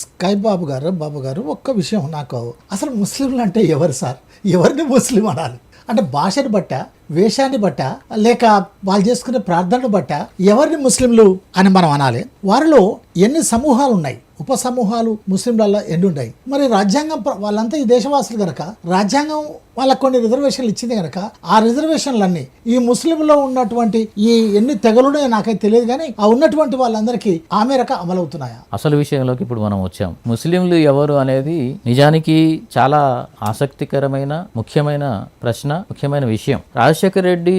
Sky బాబు గారు బాబు గారు ఒక్క విషయం నాకు అసలు ముస్లింలు అంటే ఎవరు సార్? ఎవరిని ముస్లిం అనాలి? అంటే భాషను బట్ట? వేషాన్ని బట్ట లేక వాళ్ళు చేసుకునే ప్రార్థనను బట్ట ఎవరిని ముస్లింలు అని మనం అనాలి? వారిలో ఎన్ని సమూహాలు ఉన్నాయి ఉప సమూహాలు ముస్లింలలో ఎన్ని ఉన్నాయి మరి రాజ్యాంగం వాళ్ళంతా ఈ దేశవాసులు కనుక రాజ్యాంగం వాళ్ళకు కొన్ని రిజర్వేషన్లు ఇచ్చింది కనుక ఆ రిజర్వేషన్లన్నీ ఈ ముస్లింలో ఉన్నటువంటి ఈ ఎన్ని తెగలునే నాకైతే తెలియదు కానీ ఆ ఉన్నటువంటి వాళ్ళందరికీ ఆ మేరకు అమలవుతున్నాయా? అసలు విషయంలోకి ఇప్పుడు మనం వచ్చాం. ముస్లింలు ఎవరు అనేది నిజానికి చాలా ఆసక్తికరమైన ముఖ్యమైన ప్రశ్న ముఖ్యమైన విషయం. రాజశేఖర రాజశేఖర్ రెడ్డి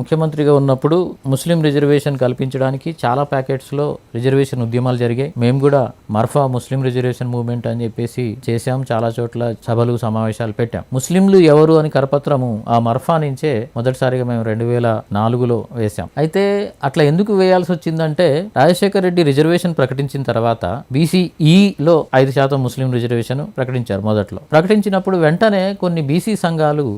ముఖ్యమంత్రిగా ఉన్నప్పుడు ముస్లిం రిజర్వేషన్ కల్పించడానికి చాలా ప్యాకెట్స్లో రిజర్వేషన్ ఉద్యమాలు జరిగాయి. మేము కూడా మర్ఫా ముస్లిం రిజర్వేషన్ మూవ్మెంట్ అని చెప్పేసి చేశాం. చాలా చోట్ల సభలు సమావేశాలు పెట్టాం. ముస్లింలు ఎవరు అని కరపత్రము ఆ మర్ఫా నుంచే మొదటిసారిగా మేము రెండు వేల నాలుగులో వేశాం. అయితే అట్లా ఎందుకు వేయాల్సి వచ్చిందంటే రాజశేఖర్ రెడ్డి రిజర్వేషన్ ప్రకటించిన తర్వాత బీసీఈలో ఐదు శాతం ముస్లిం రిజర్వేషన్ ప్రకటించారు మొదట్లో. ప్రకటించినప్పుడు వెంటనే కొన్ని బీసీ సంఘాలు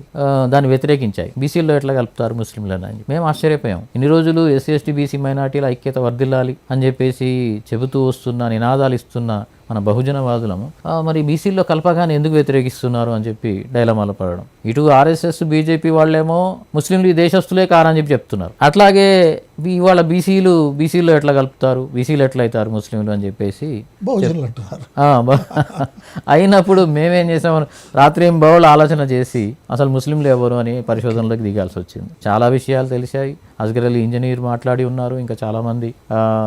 దాన్ని వ్యతిరేకించాయి. బీసీలో ఎట్లా కలుపుతారు ముస్లింలను అని మేము ఆశ్చర్యపోయాం. ఇన్ని రోజులు ఎస్సీ ఎస్టీ బీసీ మైనార్టీల ఐక్యత వర్ధిల్లాలి అని చెప్పేసి చెబుతూ వస్తున్న నినాదాలు ఇస్తున్న మన బహుజనవాదులము. మరి బీసీల్లో కలపగానే ఎందుకు వ్యతిరేకిస్తున్నారు అని చెప్పి డైలమాలో పడడం. ఇటు ఆర్ఎస్ఎస్ బీజేపీ వాళ్ళేమో ముస్లింలు ఈ దేశస్తులే కారని చెప్పి చెప్తున్నారు. అట్లాగే ఇవాళ బీసీలు బీసీలో ఎట్లా కలుపుతారు? బీసీలు ఎట్లా అవుతారు ముస్లింలు అని చెప్పేసి అయినప్పుడు మేమేం చేసాం? రాత్రి ఏం బౌల్ ఆలోచన చేసి అసలు ముస్లింలు ఎవరు అని పరిశోధనలోకి దిగాల్సి వచ్చింది. చాలా విషయాలు తెలిసాయి. అస్గర్ అలీ ఇంజనీర్ మాట్లాడి ఉన్నారు. ఇంకా చాలామంది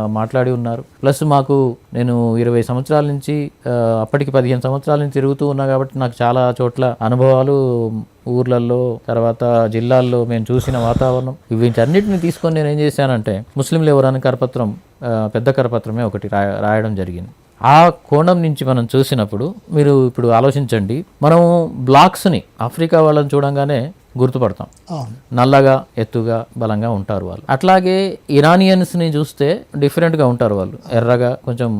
మాట్లాడి ఉన్నారు. ప్లస్ మాకు నేను ఇరవై సంవత్సరాల నుంచి అప్పటికి పదిహేను సంవత్సరాల నుంచి తిరుగుతూ ఉన్నా కాబట్టి నాకు చాలా చోట్ల అనుభవాలు ఊర్లలో తర్వాత జిల్లాల్లో మేము చూసిన వాతావరణం. వీటన్నిటిని తీసుకొని నేను ఏం చేశానంటే ముస్లింలు ఎవరని కరపత్రం పెద్ద కరపత్రమే ఒకటి రాయ రాయడం జరిగింది. ఆ కోణం నుంచి మనం చూసినప్పుడు మీరు ఇప్పుడు ఆలోచించండి మనం బ్లాక్స్ని ఆఫ్రికా వాళ్ళని చూడంగానే గుర్తుపడతాం. నల్లగా ఎత్తుగా బలంగా ఉంటారు వాళ్ళు. అట్లాగే ఇరానియన్స్ని చూస్తే డిఫరెంట్గా ఉంటారు వాళ్ళు. ఎర్రగా కొంచెం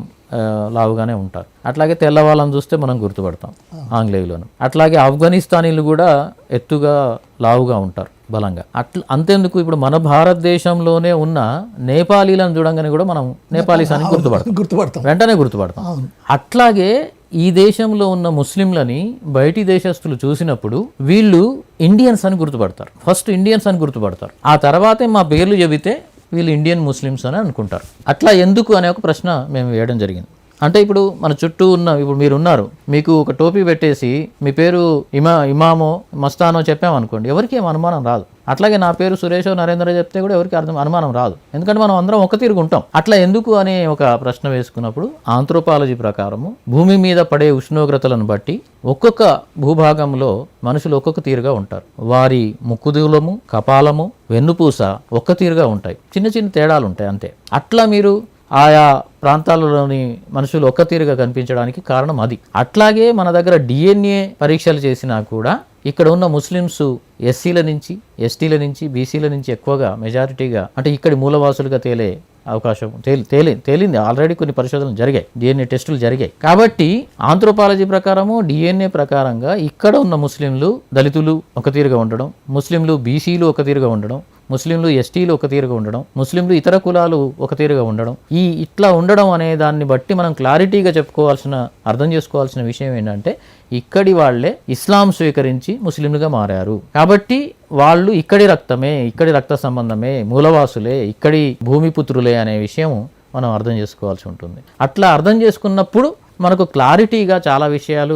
లావుగానే ఉంటారు. అట్లాగే తెల్ల వాళ్ళని చూస్తే మనం గుర్తుపడతాం ఆంగ్లేయులను. అట్లాగే ఆఫ్ఘనిస్తానీలు కూడా ఎత్తుగా లావుగా ఉంటారు బలంగా. అట్లా అంతేందుకు ఇప్పుడు మన భారతదేశంలోనే ఉన్న నేపాలీలను చూడంగానే కూడా మనం నేపాలీస్ అని గుర్తుపడతాం. గుర్తుపడతాం. వెంటనే గుర్తుపడతాం. అట్లాగే ఈ దేశంలో ఉన్న ముస్లింలని బయటి దేశస్తులు చూసినప్పుడు వీళ్ళు ఇండియన్స్ అని గుర్తుపడతారు. ఫస్ట్ ఇండియన్స్ అని గుర్తుపడతారు. ఆ తర్వాతే మా పేర్లు చెబితే వీళ్ళు ఇండియన్ ముస్లిమ్స్ అని అనుకుంటారు. అట్లా ఎందుకు అనే ఒక ప్రశ్న మేము వేయడం జరిగింది. అంటే ఇప్పుడు మన చుట్టూ ఉన్న ఇప్పుడు మీరు ఉన్నారు మీకు ఒక టోపీ పెట్టేసి మీ పేరు ఇమా ఇమామో మస్తానో చెప్పామనుకోండి ఎవరికి ఏం అనుమానం రాదు. అట్లాగే నా పేరు సురేషో నరేంద్ర చెప్తే కూడా ఎవరికి అర్థం అనుమానం రాదు. ఎందుకంటే మనం అందరం ఒక తీరుగా ఉంటాం. అట్లా ఎందుకు అనే ఒక ప్రశ్న వేసుకున్నప్పుడు ఆంథ్రోపాలజీ ప్రకారము భూమి మీద పడే ఉష్ణోగ్రతలను బట్టి ఒక్కొక్క భూభాగంలో మనుషులు ఒక్కొక్క తీరుగా ఉంటారు. వారి ముక్కుదూలము కపాలము వెన్నుపూస ఒక్క తీరుగా ఉంటాయి. చిన్న చిన్న తేడాలు ఉంటాయి అంతే. అట్లా మీరు ఆయా ప్రాంతాలలోని మనుషులు ఒక్క తీరుగా కనిపించడానికి కారణం అది. అట్లాగే మన దగ్గర డిఎన్ఏ పరీక్షలు చేసినా కూడా ఇక్కడ ఉన్న ముస్లిమ్స్ ఎస్సీల నుంచి ఎస్టీల నుంచి బీసీల నుంచి ఎక్కువగా మెజారిటీగా అంటే ఇక్కడి మూలవాసులుగా తేలే అవకాశం తేలి తేలి తేలింది. ఆల్రెడీ కొన్ని పరిశోధనలు జరిగాయి. డిఎన్ఏ టెస్టులు జరిగాయి. కాబట్టి ఆంథ్రోపాలజీ ప్రకారము డిఎన్ఏ ప్రకారంగా ఇక్కడ ఉన్న ముస్లింలు దళితులు ఒక తీరుగా ఉండడం ముస్లింలు బీసీలు ఒక తీరుగా ఉండడం ముస్లింలు ఎస్టీలు ఒక తీరుగా ఉండడం ముస్లింలు ఇతర కులాలు ఒక తీరుగా ఉండడం ఈ ఇట్లా ఉండడం అనే దాన్ని బట్టి మనం క్లారిటీగా చెప్పుకోవాల్సిన అర్థం చేసుకోవాల్సిన విషయం ఏంటంటే ఇక్కడి వాళ్ళే ఇస్లాం స్వీకరించి ముస్లింలుగా మారారు. కాబట్టి వాళ్ళు ఇక్కడి రక్తమే ఇక్కడి రక్త సంబంధమే మూలవాసులే ఇక్కడి భూమిపుత్రులే అనే విషయం మనం అర్థం చేసుకోవాల్సి ఉంటుంది. అట్లా అర్థం చేసుకున్నప్పుడు మనకు క్లారిటీగా చాలా విషయాలు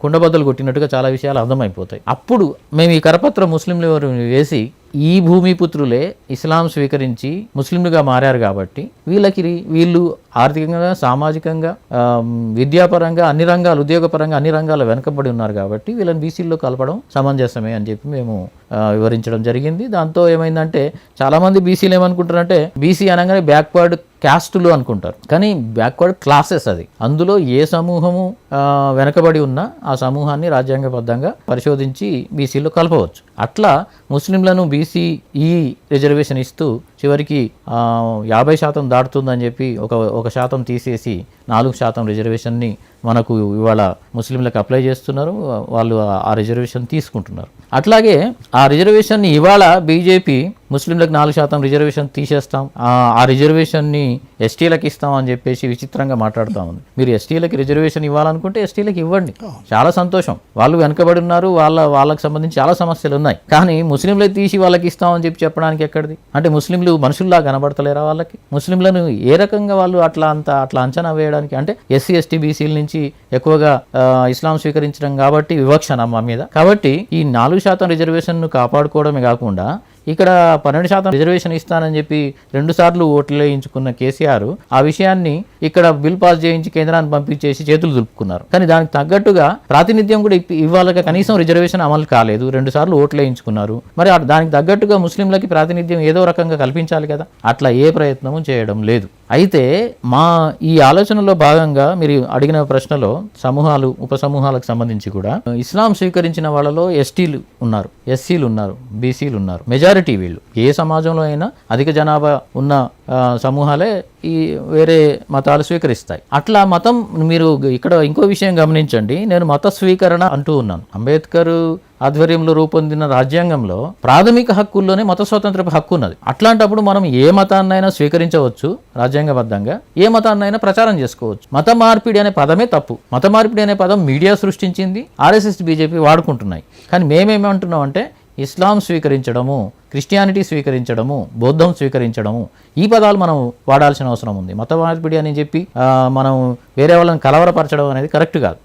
కుండబద్దలు కొట్టినట్టుగా చాలా విషయాలు అర్థమైపోతాయి. అప్పుడు మేము ఈ కరపత్ర ముస్లింలు వేసి ఈ భూమిపుత్రులే ఇస్లాం స్వీకరించి ముస్లింలుగా మారారు కాబట్టి వీళ్ళకి వీళ్ళు ఆర్థికంగా సామాజికంగా విద్యాపరంగా అన్ని రంగాలు ఉద్యోగపరంగా అన్ని రంగాలు వెనకబడి ఉన్నారు కాబట్టి వీళ్ళని బీసీల్లో కలపడం సమంజసమే అని చెప్పి మేము వివరించడం జరిగింది. దాంతో ఏమైందంటే చాలామంది బీసీలు ఏమనుకుంటారంటే బీసీ అనగానే బ్యాక్వర్డ్ క్యాస్టులు అనుకుంటారు. కానీ బ్యాక్వర్డ్ క్లాసెస్ అది. అందులో ఏ సమూహము వెనకబడి ఉన్నా ఆ సమూహాన్ని రాజ్యాంగబద్ధంగా పరిశోధించి బీసీలో కలపవచ్చు. అట్లా ముస్లింలను బీసీఈ ఈ రిజర్వేషన్ ఇస్తూ చివరికి యాభై శాతం దాటుతుందని చెప్పి ఒక ఒక శాతం తీసేసి నాలుగు శాతం రిజర్వేషన్ని మనకు ఇవాళ ముస్లింలకు అప్లై చేస్తున్నారు. వాళ్ళు ఆ- రిజర్వేషన్ తీసుకుంటున్నారు. అట్లాగే ఆ రిజర్వేషన్ని ఇవాళ బీజేపీ ముస్లింలకు నాలుగు శాతం రిజర్వేషన్ తీసేస్తాం. ఆ రిజర్వేషన్ని ఎస్టీలకు ఇస్తాం అని చెప్పేసి విచిత్రంగా మాట్లాడుతూ ఉంది. మీరు ఎస్టీలకి రిజర్వేషన్ ఇవ్వాలనుకుంటే ఎస్టీలకు ఇవ్వండి. చాలా సంతోషం. వాళ్ళు వెనకబడి ఉన్నారు. వాళ్ళ వాళ్ళకి సంబంధించి చాలా సమస్యలు ఉన్నాయి. కానీ ముస్లింలకు తీసి వాళ్ళకి ఇస్తామని చెప్పి చెప్పడానికి ఎక్కడిది? అంటే ముస్లింలు మనుషుల్లా కనబడతలేరా వాళ్ళకి? ముస్లింలను ఏ రకంగా వాళ్ళు అట్లా అంత అట్లా అంచనా వేయడానికి? అంటే ఎస్సీ ఎస్టీ బీసీల నుంచి ఎక్కువగా ఇస్లాం స్వీకరించడం కాబట్టి వివక్ష మా మీద. కాబట్టి ఈ నాలుగు శాతం రిజర్వేషన్ను కాపాడుకోవడమే కాకుండా ఇక్కడ పన్నెండు శాతం రిజర్వేషన్ ఇస్తానని చెప్పి రెండు సార్లు ఓట్లు వేయించుకున్న కేసీఆర్ ఆ విషయాన్ని ఇక్కడ బిల్ పాస్ చేయించి కేంద్రాన్ని పంపించేసి చేతులు దులుపుకున్నారు. కానీ దానికి తగ్గట్టుగా ప్రాతినిధ్యం కూడా ఇప్ప- కనీసం రిజర్వేషన్ అమలు కాలేదు. రెండు సార్లు ఓట్లు వేయించుకున్నారు. మరి దానికి తగ్గట్టుగా ముస్లింలకి ప్రాతినిధ్యం ఏదో రకంగా కల్పించాలి కదా. అట్లా ఏ ప్రయత్నము చేయడం లేదు. అయితే మా ఈ ఆలోచనలో భాగంగా మీరు అడిగిన ప్రశ్నలో సమూహాలు ఉపసమూహాలకు సంబంధించి కూడా ఇస్లాం స్వీకరించిన వాళ్ళలో ఎస్టీలు ఉన్నారు ఎస్సీలు ఉన్నారు బీసీలు ఉన్నారు. మెజారిటీ వీళ్ళు. ఏ సమాజంలో అయినా అధిక జనాభా ఉన్న సమూహాలే ఈ వేరే మతాలు స్వీకరిస్తాయి. అట్లా మతం మీరు ఇక్కడ ఇంకో విషయం గమనించండి. నేను మత స్వీకరణ అంటూ ఉన్నాను. అంబేద్కర్ ఆధ్వర్యంలో రూపొందిన రాజ్యాంగంలో ప్రాథమిక హక్కుల్లోనే మత స్వాతంత్రపు హక్కు ఉన్నది. అట్లాంటప్పుడు మనం ఏ మతాన్నైనా స్వీకరించవచ్చు రాజ్యాంగబద్ధంగా. ఏ మతాన్నైనా ప్రచారం చేసుకోవచ్చు. మత మార్పిడి అనే పదమే తప్పు. మత మార్పిడి అనే పదం మీడియా సృష్టించింది. ఆర్ఎస్ఎస్ బీజేపీ వాడుకుంటున్నాయి. కానీ మేమేమంటున్నాం అంటే ఇస్లాం స్వీకరించడము క్రిస్టియానిటీ స్వీకరించడము బౌద్ధం స్వీకరించడము ఈ పదాలు మనం వాడాల్సిన అవసరం ఉంది. మత మార్పిడి అని చెప్పి మనం వేరే వాళ్ళని కలవరపరచడం అనేది కరెక్ట్ కాదు.